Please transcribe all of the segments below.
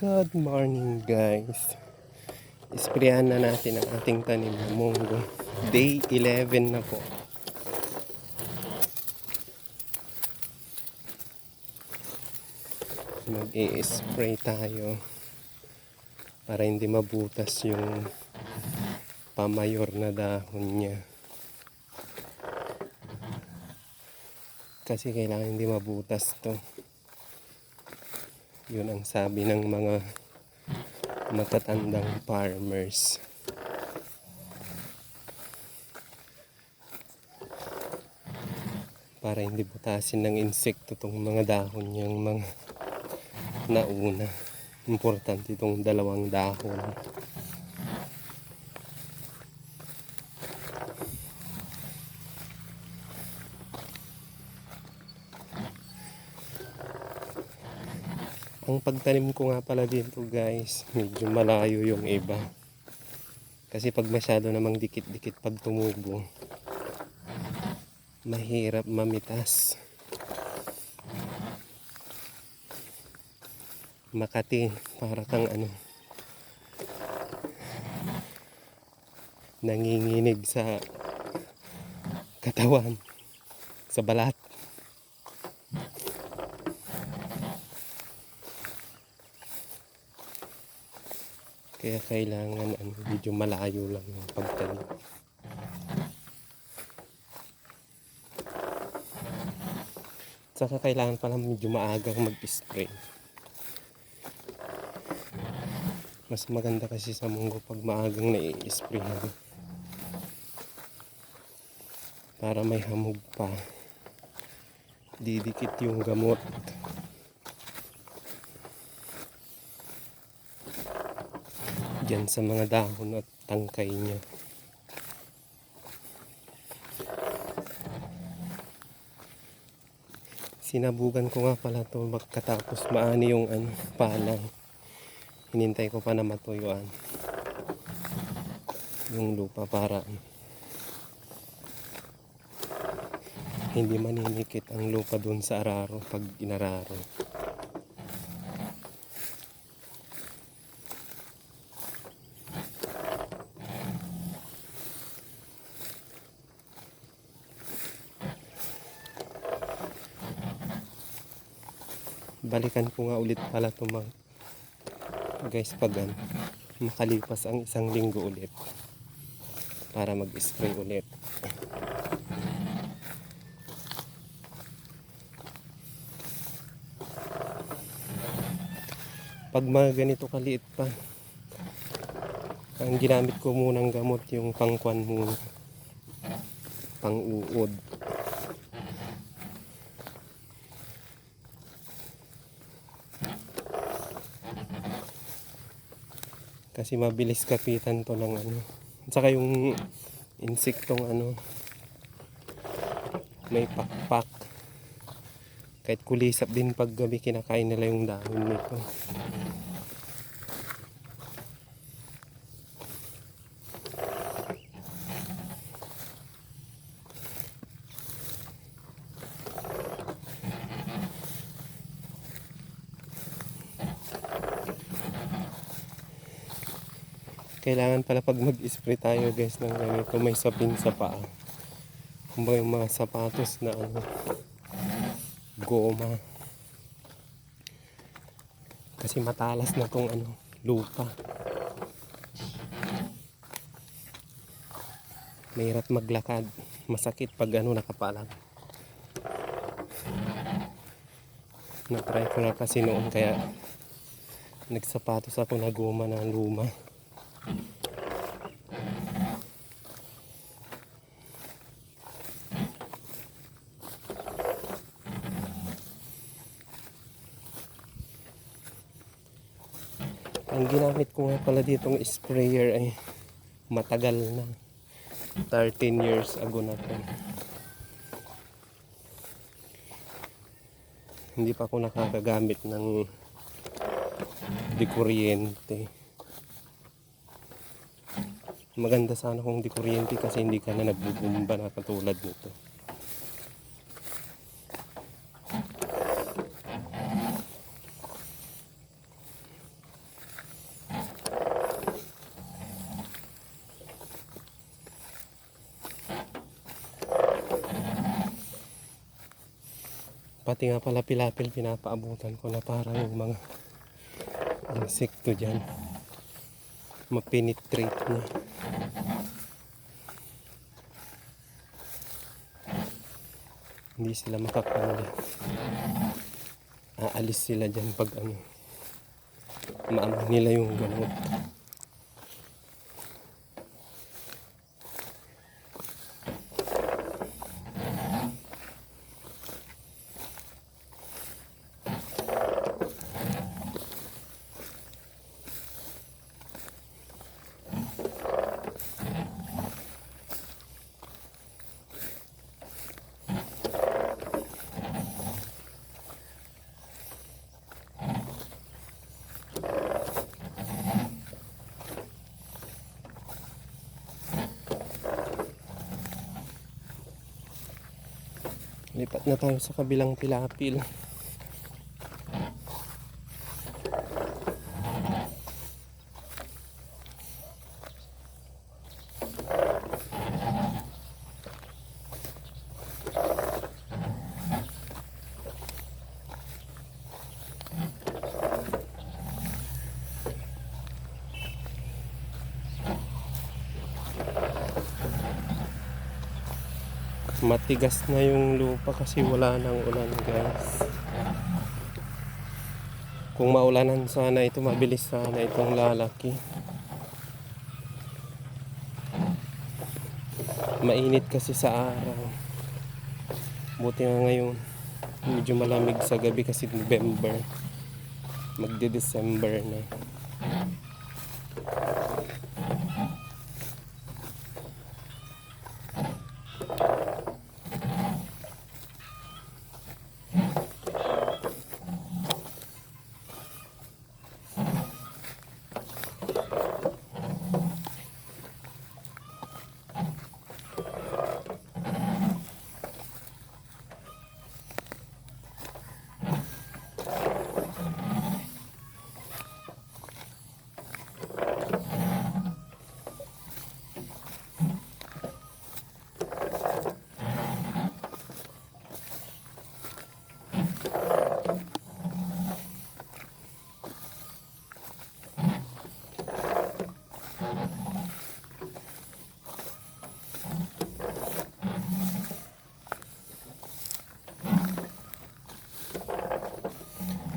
Good morning guys. Isprayan na natin ang ating tanim na munggo. Day 11 na po. Mag-i-spray tayo para hindi mabutas yung pamayor na dahon niya. Kasi kailangan hindi mabutas to. Yun ang sabi ng mga matatandang farmers. Para hindi butasin ng insekto tong mga dahon niyang mga nauna. Importante itong dalawang dahon. Ang pagtanim ko nga pala dito guys, medyo malayo yung iba. Kasi pag masyado namang dikit-dikit pag tumubo, mahirap mamitas. Makati, para kang ano, nanginginig sa katawan, sa balat. Kaya kailangan ano, medyo malayo lang yung pagtanim. Saka kailangan pala medyo maagang mag-spray. Mas maganda kasi sa munggo pag maagang nai-spray Para may hamog pa. Didikit yung gamot. Diyan sa mga dahon at tangkay niya. Sinabugan ko nga pala to magkatapos maani yung ano, palang. Hinintay ko pa na matuyuan. Yung lupa para ano, hindi maninikit ang lupa dun sa araro pag inararo. Balikan ko nga ulit pala ito mga guys pag makalipas ang isang linggo ulit para mag-spray ulit. Pag mga ganito kaliit pa ang ginamit ko munang gamot yung pangkwan muna. Pang uod kasi mabilis kapitan to ng ano. At saka yung insektong ano may pakpak. Kahit kulisap din pag gabi kinakain nila yung dahon nito kailangan pala pag mag-spray tayo guys ng ganito may sapin sa paa. Kumbaga yung mga sapatos na ano goma. Kasi matalas na tong ano lupa. Mahirap maglakad. Masakit pag ano nakapalang na-try ko na kasi noon kaya nagsapatos ako na goma na luma Ang ginamit ko nga pala ditong sprayer ay matagal na. 13 years ago na to. Hindi pa ako nakakagamit ng di kuryente. Maganda sana kung di kuryente kasi hindi ka na nagbubumba na katulad nito. Pati nga pala pilapil pinapaabutan ko na para yung mga insekto dyan mapenetrate niya. Hindi sila makapanda. Aalis sila dyan pag ano maamoy nila yung gamot. Lipat na tayo sa kabilang pilapil. Matigas na yung lupa kasi wala nang ulan guys. Kung maulanan sana ito, mabilis sana itong lalaki. Mainit kasi sa araw. Buti nga ngayon, medyo malamig sa gabi kasi November. Magde-December na.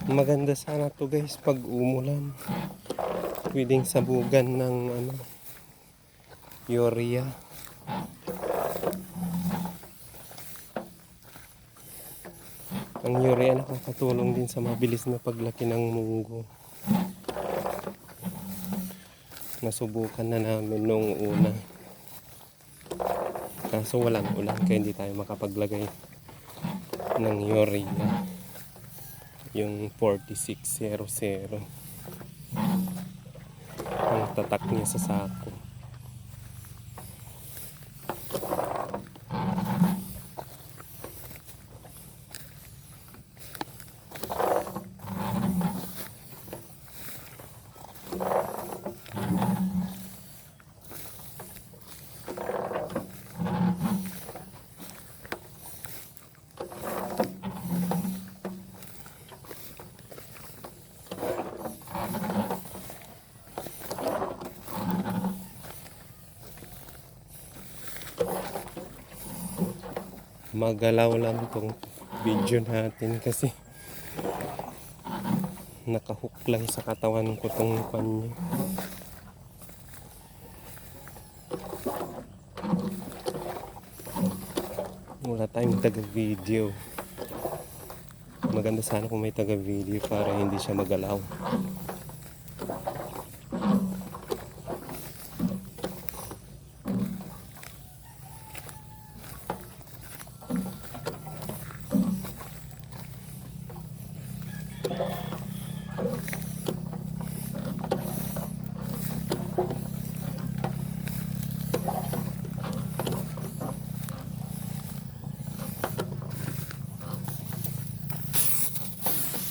Maganda sana to guys pag umulan. Pwedeng sabugan ng ano, urea. Ang urea nakakatulong din sa mabilis na paglaki ng munggo. Nasubukan na namin nung una. Kaso walang ulan kaya hindi tayo makapaglagay ng urea yung 4600 ang tatak niya sa sako magalaw lang tong video natin kasi nakahook lang sa katawan ko tong panyo wala tayong taga video maganda sana kung may taga video para hindi siya magalaw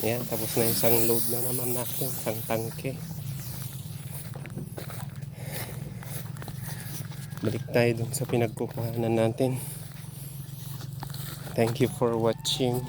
Yan, tapos na isang load na naman natin, isang tangke. Balik tayo dun sa pinagkukuhanan natin. Thank you for watching.